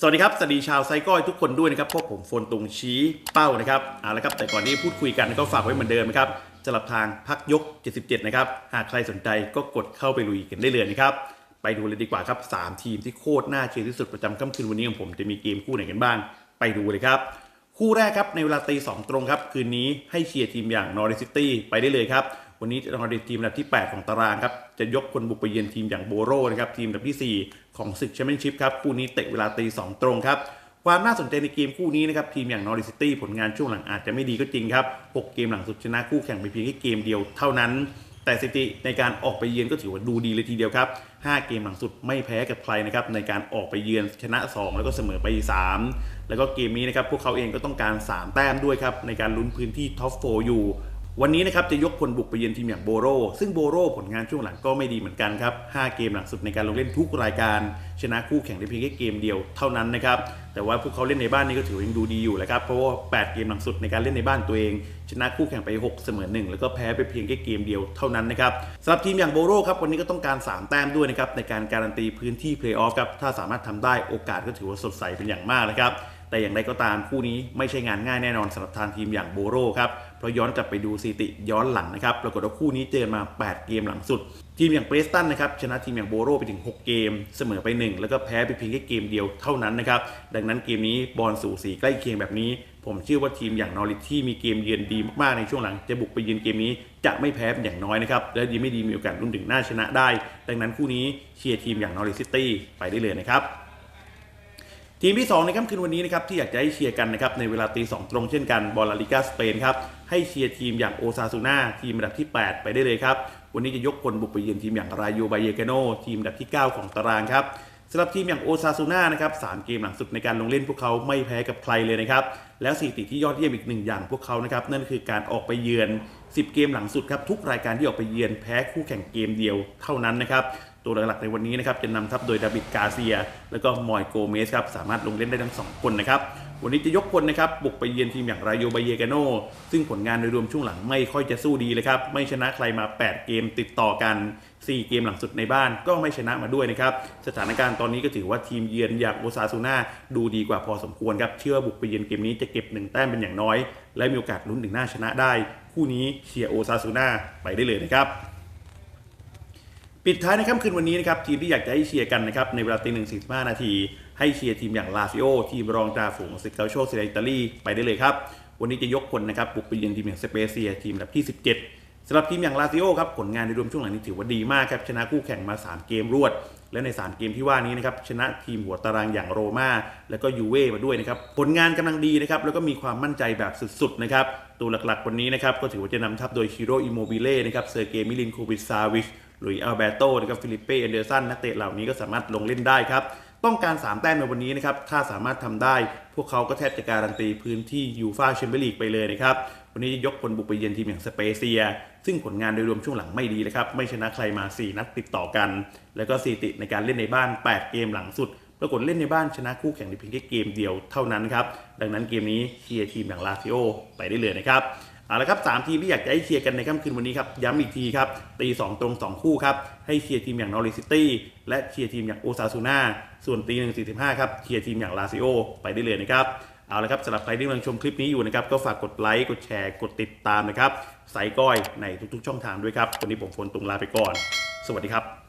สวัสดีครับ สวัสดีชาวไซก้อยทุกคนด้วยนะครับพวกผมโฟนตุงชี้เป้านะครับเอาละครับ แต่ก่อนที่พูดคุยกันก็ฝากไว้เหมือนเดิมนะครับสำหรับทางพักยก 77 นะครับ หากใครสนใจก็กดเข้าไปลุยกันได้เลยนะครับ ไปดูเลยดีกว่าครับ 3 ทีมที่โคตรน่าเชียร์ที่สุดประจำค่ำคืนวันนี้ของผมจะมีเกมคู่ไหนกันบ้าง ไปดูเลยครับ คู่แรกครับในเวลาตีสองตรงครับ คืนนี้ให้เชียร์ทีมอย่างนอริซิตี้ไปได้เลยครับ วันนี้นอริทีมอันดับที่ 8 ของตารางครับ จะยกคนบุกไปเยือนทีมอย่างโบโรนะครับทีมอันดับที่ 4 ของศึกแชมเปี้ยนชิพครับคู่นี้เตะเวลาตีสตรงครับความน่าสนใจในเกมคู่นี้นะครับทีมอย่างนอริซิตี้ผลงานช่วงหลังอาจจะไม่ดีก็จริงครับ 6 เกมหลังสุดชนะคู่แข่งไปเพียงแค่เกมเดียวเท่านั้น แต่สถิติในการออกไปเยือนก็ถือว่าดูดีเลยทีเดียวครับ 5 เกมหลังสุดไม่แพ้กับใครนะครับในการออกไปเยือนชนะ 2 แล้วก็เสมอไป 3 แล้วก็เกมนี้นะครับพวกเขาเองก็ต้องการ 3 แต้มด้วยครับในการลุ้นพื้นที่ท็อปโฟอยู่ วันนี้นะครับจะยกพลบุกไปเยือนทีมอย่างโบโรซึ่งโบโรผลงานช่วงหลังก็ไม่ดีเหมือนกันครับ 5 เกมหลังสุดในการลงเล่นทุกรายการ ชนะคู่แข่งได้เพียงแค่เกมเดียวเท่านั้นนะครับ แต่ว่าพวกเขาเล่นในบ้านนี่ก็ถือว่ายังดูดีอยู่แหละครับ เพราะว่า 8 เกมหลังสุดในการเล่นในบ้านตัวเอง ชนะคู่แข่งไป 6 เสมอ 1 แล้วก็แพ้ไปเพียงแค่เกมเดียวเท่านั้นนะครับสำหรับทีมอย่างโบโรครับวันนี้ก็ต้องการ 3 แต้มด้วยนะครับในการการันตีพื้นที่เพลย์ออฟครับ ถ้าสามารถทำได้โอกาสก็ถือว่าสดใสเป็นอย่างมากนะครับแต่อย่างไรก็ตามคู่นี้ไม่ใช่งานง่ายแน่นอนสำหรับทางทีมอย่างโบโรครับ เพราะย้อนกลับไปดูสถิติย้อนหลังนะครับปรากฏว่าคู่นี้เจอมา 8 เกมหลังสุด ทีมอย่างเปรสตันนะครับชนะทีมอย่างโบโรไปถึง 6 เกม เสมอไป 1 แล้วก็แพ้ไปเพียงแค่เกมเดียวเท่านั้นนะครับดังนั้นเกมนี้บอลสู่สีใกล้เคียงแบบนี้ ผมเชื่อว่าทีมอย่างนอริทที่มีเกมเยือนดีมากๆในช่วงหลัง จะบุกไปเยือนเกมนี้จะไม่แพ้เป็นอย่างน้อยนะครับและดีไม่ดีมีโอกาสรุ่นถึงหน้าชนะได้ ดังนั้นคู่นี้เชียร์ทีมอย่างนอริซิตี้ไปได้เลยนะครับ ทีมที่ 2 ในค่ำคืนวันนี้นะครับที่อยากจะให้เชียร์กันนะครับในเวลาตีสองตรงเช่นกันบอลลาลิกาสเปนครับให้เชียร์ทีมอย่างโอซาซูน่าทีมอันดับที่ 8 ไปได้เลยครับ วันนี้จะยกคนบุกไปเยือนทีมอย่างรายโยบายเยเกโนทีมอันดับที่ 9 ของตารางครับสำหรับทีมอย่างโอซาซูน่านะครับสามเกมหลังสุดในการลงเล่นพวกเขาไม่แพ้กับใครเลยนะครับแล้วสถิติที่ยอดเยี่ยมอีกหนึ่งอย่างพวกเขานะครับนั่นคือการออกไปเยือน 10 เกมหลังสุดครับทุกรายการที่ออกไปเยือนแพ้คู่แข่งเกมเดียวเท่านั้นนะครับตัวหลักๆในวันนี้นะครับจะนำทัพโดยดาบิดกาเซีย แล้วก็มอยโกเมสครับสามารถลงเล่นได้ทั้ง 2 คนนะครับ วันนี้จะยกคนนะครับบุกไปเยือนทีมอย่างรายโยบายเยกาโนซึ่งผลงานโดยรวมช่วงหลังไม่ค่อยจะสู้ดีเลยครับ ไม่ชนะใครมา 8 เกมติดต่อกัน 4 เกมหลังสุดในบ้านก็ไม่ชนะมาด้วยนะครับ สถานการณ์ตอนนี้ก็ถือว่าทีมเยือนอย่างโอซาซูน่าดูดีกว่าพอสมควรครับ เชื่อบุกไปเยือนเกมนี้จะเก็บหนึ่งแต้มเป็นอย่างน้อย และมีโอกาสลุ้นถึงหน้าชนะได้ คู่นี้เชียร์โอซาซูน่าไปได้เลยนะครับ ปิดท้ายในค่ำคืนวันนี้นะครับทีมที่อยากจะให้เชียร์กันนะครับในเวลาตีหนึ่งสี่สิบห้านาทีให้เชียร์ทีมอย่างลาซิโอทีมรองจ่าฝูงสิกาโชเซเรอิตาลีไปได้เลยครับ วันนี้จะยกคนนะครับบุกไปเยือนทีมอย่างสเปเซียทีมอันดับที่ 17สำหรับทีมอย่างลาซิโอครับผลงานในรวมช่วงหลังนี้ถือว่าดีมากครับชนะคู่แข่งมา 3 เกมรวด และใน 3 เกมที่ว่านี้นะครับชนะทีมหัวตารางอย่างโรม่าแล้วก็ยูเว่มาด้วยนะครับผลงานกำลังดีนะครับแล้วก็มีความมั่นใจแบบสุดๆนะครับตัวหลักๆวันนี้นะครับก็ถือว่าจะนำทัพโดยชิโรอิโมบิเล่นะครับเซอร์เกมิลินโควิซาวิช หลุยส์อัลเบโตนะครับฟิลิปเป้เอนเดอร์สันนักเตะเหล่านี้ก็สามารถลงเล่นได้ครับ ต้องการ 3 แต้มในวันนี้นะครับ ถ้าสามารถทำได้ พวกเขาก็แทบจะการันตีพื้นที่ยูฟาแชมเปี้ยนลีกไปเลยนะครับ วันนี้ยกคนบุกไปเยือนทีมอย่างสเปเซีย ซึ่งผลงานโดยรวมช่วงหลังไม่ดีเลยครับ ไม่ชนะใครมา 4 นัดติดต่อกัน แล้วก็สถิติในการเล่นในบ้าน 8 เกมหลังสุดปรากฏเล่นในบ้านชนะคู่แข่งในเพียงแค่เกมเดียวเท่านั้นครับ ดังนั้นเกมนี้เชียร์ทีมอย่างลาซิโอไปได้เลยนะครับ เอาละครับสามทีมที่อยากจะให้เชียร์กันในค่ำคืนวันนี้ครับ ย้ำอีกทีครับ ตีสองตรงสองคู่ครับ ให้เชียร์ทีมอย่างนอริซิตี้และเชียร์ทีมอย่างโอซาซูน่าส่วนตีหนึ่งสี่สิบห้าครับเชียร์ทีมอย่างลาซิโอไปได้เลยนะครับเอาละครับสำหรับใครที่กำลังชมคลิปนี้อยู่นะครับ ก็ฝากกดไลค์กดแชร์กดติดตามนะครับใส่ก้อยในทุกๆ ช่องทางด้วยครับวันนี้ผมฝนตุงลาไปก่อน สวัสดีครับ